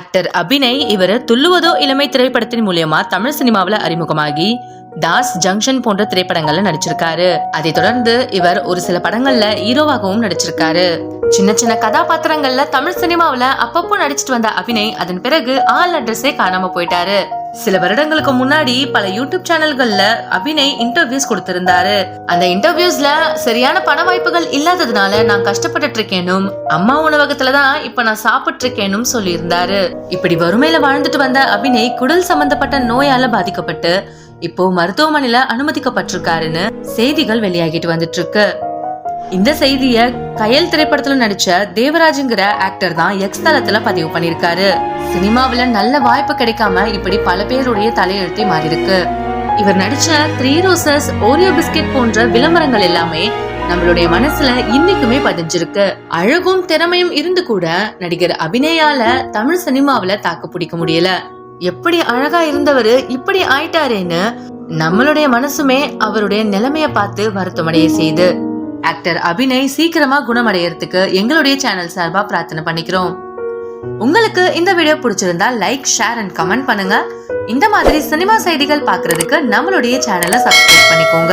Actor Abhinay இவர் துள்ளுவதோ இளமை திரைப்படத்தின் மூலியமா தமிழ் சினிமாவில் அறிமுகமாகி தாஸ் ஜங்ஷன் போன்ற திரைப்படங்கள்ல நடிச்சிருக்காரு. அதை தொடர்ந்து இவர் ஒரு சில படங்கள்ல ஹீரோவாகவும் நடிச்சிருக்காரு. சின்ன சின்ன கதாபாத்திரங்கள்ல தமிழ் சினிமாவில அப்பப்போ நடிச்சிட்டு வந்த அபிநய் அதன் பிறகு ஆல் அட்ரஸே காணாம போயிட்டாரு. சில வருடங்களுக்கு முன்னாடி பல யூடியூப் சேனல்கள்ல அபிநய் இன்டர்வியூஸ் கொடுத்திருந்தாரு. அந்த இன்டர்வியூஸ்ல சரியான பண வாய்ப்புகள் இல்லாததுனால நான் கஷ்டப்பட்டுட்டு இருக்கேனும் அம்மா உணவகத்துலதான் இப்ப நான் சாப்பிட்டு இருக்கேனும் சொல்லியிருந்தாரு. இப்படி வறுமையில வாழ்ந்துட்டு வந்த அபிநய் குடல் சம்பந்தப்பட்ட நோயால பாதிக்கப்பட்டு இப்போ மருத்துவமனையில அனுமதிக்கப்பட்டிருக்காருன்னு செய்திகள் வெளியாகிட்டு வந்துட்டு இருக்கு இந்த செய்திய கயல் திரைப்படத்துல நடிச்ச தேவராஜுங்கிற ஆக்டர் தான் எக்ஸ் தளத்துல பதிவு பண்ணிருக்காரு சினிமாவுல நல்ல வாய்ப்பு கிடைக்காம இப்படி பல பேருடைய தலையெழுத்தை மாறி இருக்கு இவர் நடிச்ச த்ரீ ரோசஸ் ஓரியோ பிஸ்கெட் போன்ற விளம்பரங்கள் எல்லாமே நம்மளுடைய மனசுல இன்னைக்குமே பதிஞ்சிருக்கு. அழகும் திறமையும் இருந்து கூட நடிகர் அபிநயால தமிழ் சினிமாவுல தாக்கு பிடிக்க முடியல. எப்படி அழகா இருந்தவர் இப்படி ஆயிட்டாரேன்னு நம்மளுடைய மனசுமே அவருடைய நிலைமைய பார்த்து வருத்தமடைய செய்து. ஆக்டர் அபிநய் சீக்கிரமா குணமடையறதுக்கு எங்களுடைய சேனல் சார்பா பிரார்த்தனை பண்ணிக்கிறோம். உங்களுக்கு இந்த வீடியோ பிடிச்சிருந்தா லைக் ஷேர் அண்ட் கமெண்ட் பண்ணுங்க. இந்த மாதிரி சினிமா செய்திகள் பாக்குறதுக்கு நம்மளுடைய சேனலை சப்ஸ்கிரைப் பண்ணிக்கோங்க.